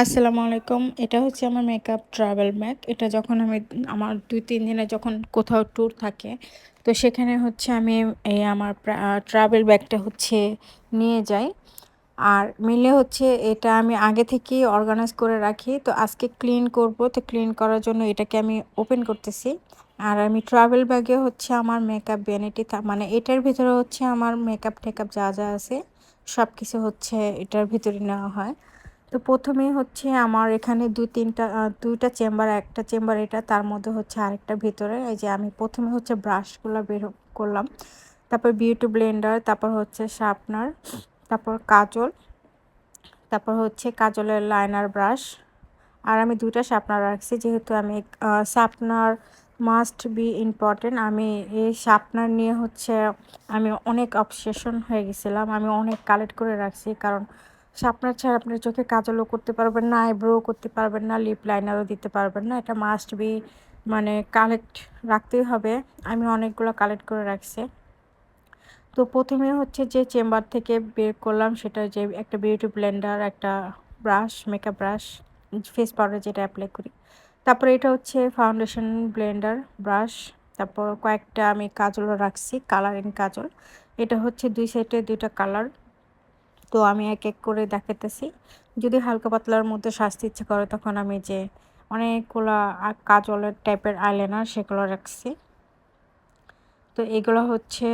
আসসালামু আলাইকুম। এটা হচ্ছে আমার মেকআপ ট্রাভেল ব্যাগ এটা যখন আমি আমার দুই, তিন দিনে যখন কোথাও ট্যুর থাকে, তো সেখানে হচ্ছে আমি এই আমার ট্রাভেল ব্যাগটা হচ্ছে নিয়ে যাই। আর মিলে হচ্ছে এটা আমি আগে থেকেই অর্গানাইজ করে রাখি। তো আজকে ক্লিন করব। তো ক্লিন করার জন্য এটাকে আমি ওপেন করতেছি। আর আমি ট্রাভেল ব্যাগে হচ্ছে আমার মেকআপ বেনিটি মানে এটার ভিতরে হচ্ছে আমার মেকআপ টেকআপ যা যা আছে সব কিছু হচ্ছে এটার ভিতরে নেওয়া হয়। তো প্রথমে হচ্ছে আমার এখানে দুই তিনটা দুইটা চেম্বার, একটা চেম্বার এটা, তার মধ্যে হচ্ছে আরেকটা ভিতরে। এই যে আমি প্রথমে হচ্ছে ব্রাশগুলো বের করলাম। তারপর বিউটি ব্লেন্ডার তারপর হচ্ছে শার্পনার তারপর কাজল, তারপর হচ্ছে কাজলের লাইনার ব্রাশ আর আমি দুইটা শার্পনার রাখছি, যেহেতু আমি শার্পনার মাস্ট বি ইম্পর্টেন্ট আমি এই শার্পনার নিয়ে হচ্ছে আমি অনেক অবসেশন হয়ে গেছিলাম। আমি অনেক কালেক্ট করে রাখছি, কারণ শার্পনার ছাড়া আপনার চোখে কাজলও করতে পারবেন না আইব্রো করতে পারবেন না লিপ লাইনারও দিতে পারবেন না। এটা মাস্ট বি মানে কালেক্ট রাখতেই হবে। আমি অনেকগুলো কালেক্ট করে রাখছি। তো প্রথমে হচ্ছে যে চেম্বার থেকে বের করলাম, সেটা যে একটা বিউটি ব্লেন্ডার একটা brush makeup brush face powder যেটা অ্যাপ্লাই করি। তারপরে এটা হচ্ছে ফাউন্ডেশন ব্লেন্ডার ব্রাশ তারপর কয়েকটা আমি কাজলও রাখছি কালারিং কাজল। এটা হচ্ছে দুই সাইডে দুইটা কালার তো আমি এক এক করে দেখাতেছি যদি হালকা পাতলার মধ্যে সাজতে ইচ্ছে করে, তখন আমি যে অনেকগুলো কাজলের টাইপের আইলাইনার সেগুলো রাখছি। তো এগুলো হচ্ছে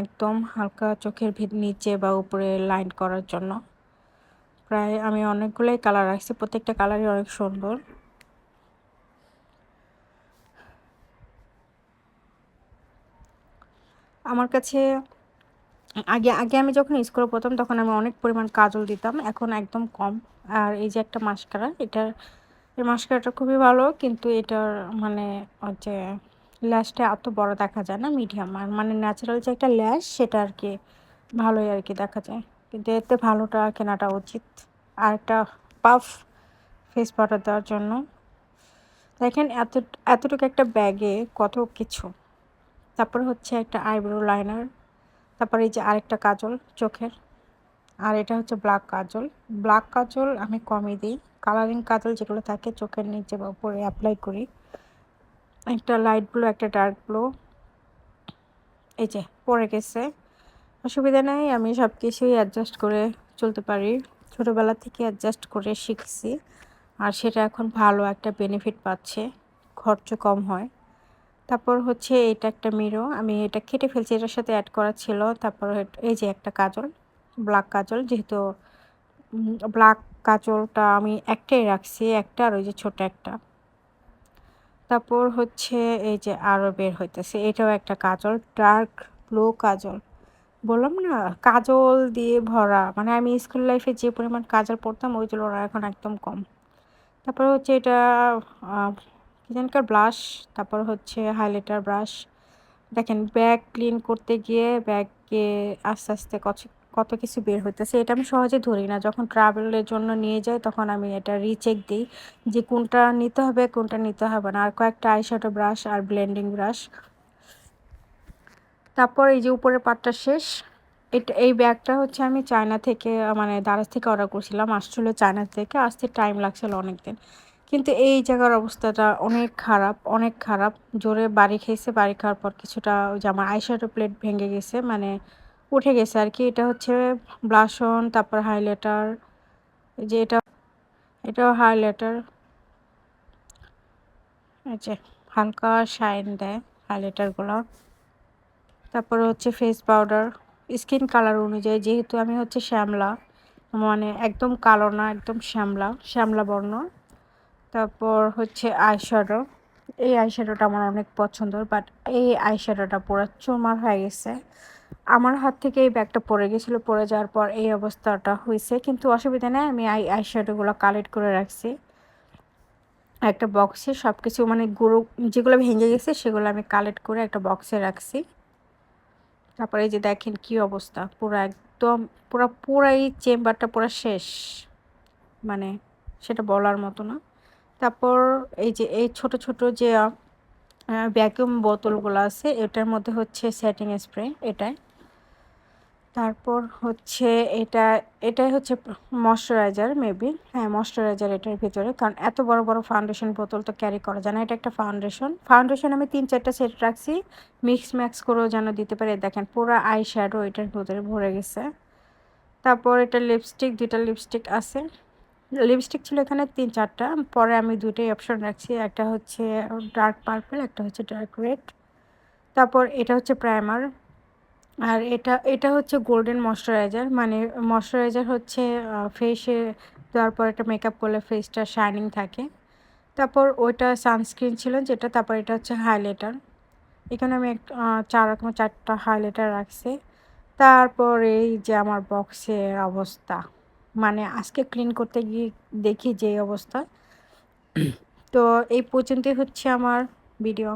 একদম হালকা চোখের ভিত নিচে বা উপরে লাইন করার জন্য। প্রায় আমি অনেকগুলোই কালার রাখছি, প্রত্যেকটা কালারই অনেক সুন্দর। আমার কাছে আগে আগে আমি যখন স্কুলে পড়তাম তখন আমি অনেক পরিমাণ কাজল দিতাম, এখন একদম কম। আর এই যে একটা মাস্কারা এটার এই মাস্কারাটা খুবই ভালো, কিন্তু এটার মানে হচ্ছে ল্যাশটা এত বড় দেখা যায় না মিডিয়াম আর মানে ন্যাচারাল যে একটা ল্যাশ সেটা আর কি ভালোই আর কি দেখা যায়। কিন্তু এতে ভালোটা কেনাটা উচিত। আর একটা পাফ ফেস পাউডার দেওয়ার জন্য। দেখেন এত, এতটুকু একটা ব্যাগে কত কিছু। তারপর হচ্ছে একটা আইব্রো লাইনার তারপরে এই যে আরেকটা কাজল চোখের, আর এটা হচ্ছে ব্ল্যাক কাজল। ব্ল্যাক কাজল আমি কমই দিই। কালারিং কাজল যেগুলো থাকে চোখের নিচে বা উপরে অ্যাপ্লাই করি। একটা লাইট ব্লু একটা ডার্ক ব্লু এই যে পরে গেছে। অসুবিধা নেই, আমি সব কিছুই অ্যাডজাস্ট করে চলতে পারি। ছোটোবেলা থেকে অ্যাডজাস্ট করে শিখছি। আর সেটা এখন ভালো একটা বেনিফিট পাচ্ছে। খরচ কম হয়। তারপর হচ্ছে এটা একটা মিরো আমি এটা কেটে ফেলছি, এটার সাথে অ্যাড করা ছিল। তারপর এই যে একটা কাজল ব্ল্যাক কাজল, যেহেতু ব্ল্যাক কাজলটা আমি একটাই রাখছি, একটা আর ওই যে ছোট একটা। তারপর হচ্ছে এই যে আরও বের হইতেছে, এটাও একটা কাজল ডার্ক ব্লু কাজল। বললাম না, কাজল দিয়ে ভরা মানে আমি স্কুল লাইফে যে পরিমাণ কাজল পড়তাম ওই ওরা এখন একদম কম। তারপর হচ্ছে এটা কিজানকার ব্রাশ, তারপর হচ্ছে হাইলাইটার ব্রাশ দেখেন ব্যাগ ক্লিন করতে গিয়ে ব্যাগকে আস্তে আস্তে কত কত কিছু বের হইতেছে। এটা আমি সহজে ধরি না। যখন ট্রাভেলের জন্য নিয়ে যাই, তখন আমি এটা রিচেক দিই যে কোনটা নিতে হবে, কোনটা নিতে হবে না। আর কয়েকটা আইশ্যাডো ব্রাশ আর ব্লেন্ডিং ব্রাশ তারপর এই যে উপরের পাটটা শেষ, এটা, এই ব্যাগটা হচ্ছে আমি চায়না থেকে মানে দারাজ থেকে অর্ডার করছিলাম। আসছিল চায়না থেকে। আসতে টাইম লাগছিল অনেক দিন কিন্তু এই জায়গার অবস্থাটা অনেক খারাপ অনেক খারাপ। জোরে বাড়ি খেয়েছে, বাড়ি খাওয়ার পর কিছুটা ওই যে আমার আইশ্যাডো প্লেট ভেঙে গেছে মানে উঠে গেছে আর কি। এটা হচ্ছে ব্লাশন তারপর হাইলাইটার যে এটা, এটাও হাইলাইটার। যে হালকা শাইন দেয় হাইলাইটারগুলো। তারপরে হচ্ছে ফেস পাউডার। স্কিন কালার অনুযায়ী যেহেতু আমি হচ্ছে শ্যামলা মানে একদম কালো না, একদম শ্যামলা শ্যামলা বর্ণ। তারপর হচ্ছে আইশ্যাডো এই আইশ্যাডোটা আমার অনেক পছন্দ বাট এই আইশ্যাডোটা পুরো চোমার হয়ে গেছে। আমার হাত থেকে এই ব্যাগটা পড়ে গেছিল, পড়ে যাওয়ার পর এই অবস্থাটা হয়েছে, কিন্তু অসুবিধা নেই, আমি আই আইশ্যাডোগুলো কালেক্ট করে রাখছি। একটা বক্সে সব কিছু মানে গুঁড়ো যেগুলো ভেঙে গেছে সেগুলো আমি কালেক্ট করে একটা বক্সে রাখছি। তারপরে এই যে দেখেন কি অবস্থা, পুরো একদম, পুরো পুরো এই চেম্বারটা পুরো শেষ। মানে সেটা বলার মতো না। তারপর এই যে, এই ছোট ছোট যে ভ্যাকিউম বোতলগুলো আছে, এটার মধ্যে হচ্ছে সেটিং স্প্রে এটাই। তারপর হচ্ছে এটা, এটাই হচ্ছে ময়শ্চারাইজার মেবি হ্যাঁ ময়শ্চারাইজার এটার ভিতরে। কারণ এত বড় বড় ফাউন্ডেশন বোতল তো ক্যারি করা যায় না, এটা একটা ফাউন্ডেশন ফাউন্ডেশন আমি তিন, চারটা সেট রাখছি মিক্স ম্যাক্স করেও যেন দিতে পারি। দেখেন, পুরো আই শ্যাডো এটার ভিতরে ভরে গেছে। তারপর এটা লিপস্টিক দুইটা লিপস্টিক আছে। লিপস্টিক ছিল এখানে তিন চারটা। পরে আমি দুইটাই অপশন রাখছি, একটা হচ্ছে ডার্ক পার্পল একটা হচ্ছে ডার্ক রেড তারপর এটা হচ্ছে প্রাইমার আর এটা এটা হচ্ছে গোল্ডেন ময়শ্চারাইজার মানে ময়শ্চারাইজার হচ্ছে ফেসে দেওয়ার পর একটা মেকআপ করলে ফেসটা শাইনিং থাকে। তারপর ওইটা সানস্ক্রিন ছিল যেটা, তারপর এটা হচ্ছে হাইলাইটার এখানে আমি এক চার রকম চারটা হাইলাইটার রাখছি। তারপর এই যে আমার বক্সের অবস্থা। মানে আজকে ক্লিন করতে গিয়ে দেখি যে অবস্থা। তো এই পর্যন্তই হচ্ছে আমার ভিডিও